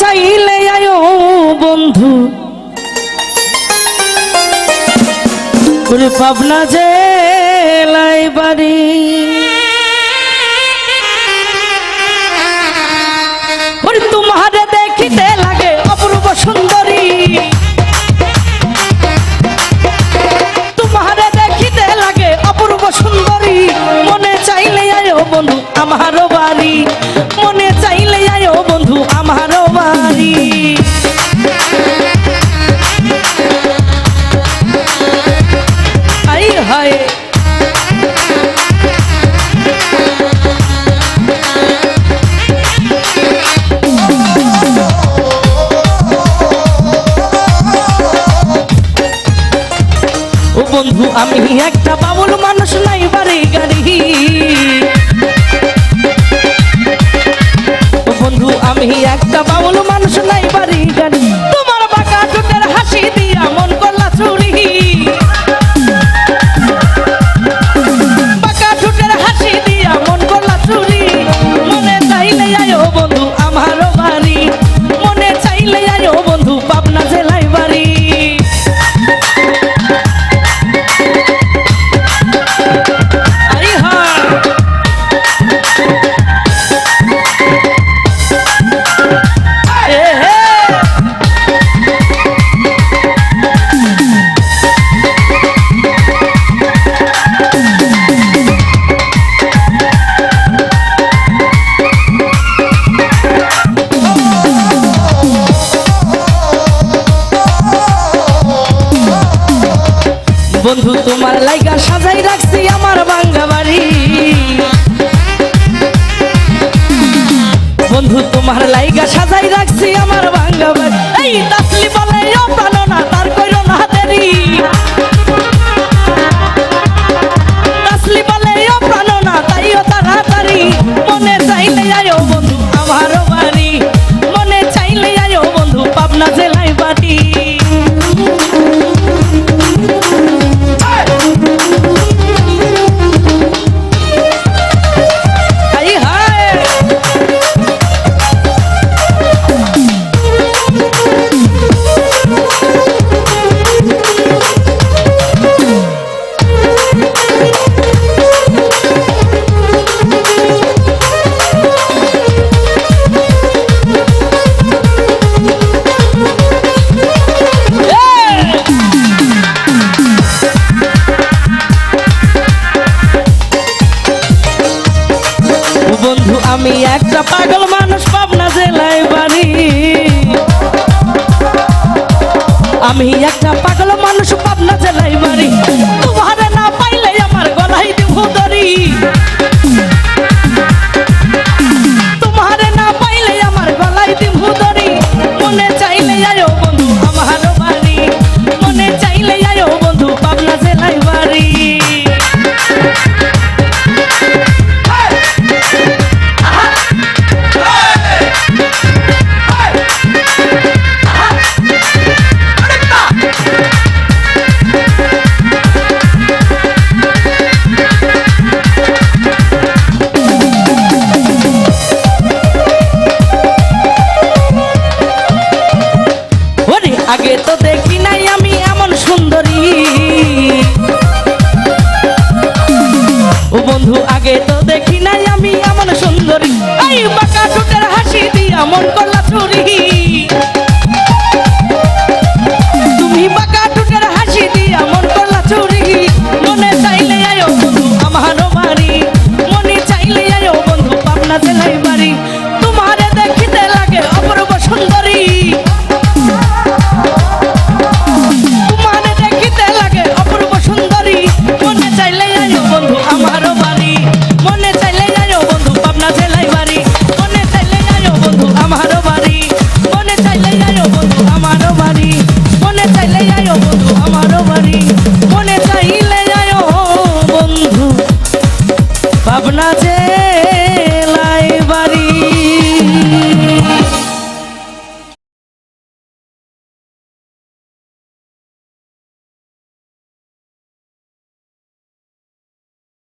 চাইলে আয়ো বন্ধু। পাবনা জেলায় বাড়ি। তোমারে দেখিতে লাগে অপূর্ব সুন্দরী। তোমারে দেখিতে লাগে অপূর্ব সুন্দরী। মনে চাইলে আয়ো বন্ধু আমারও বন্ধু, আমি একটা বাবুল মানুষ, নাই বারে গাড়ি। বন্ধু, আমি একটা বাবুল মানুষ, নাই বাড়ি বন্ধু, তোমার লাইগা সাজাই রাখছি আমার বাঙ্গা বাড়ি। বন্ধু, তোমার লাইগা সাজাই রাখছি আমার বাঙ্গা বাড়ি। এই তাসলি বলে, ও না তার কইরো না দেরি। আমি একটা পাগল মানুষ পাবনা জেলায় বাড়ি। আমি একটা পাগল মানুষ পাবনা জেলায় বাড়ি। তোমারে না পাইলে আমার গলায় দেবো দড়ি। ঠোঁটের হাসি দিয়া মন করলা চুরি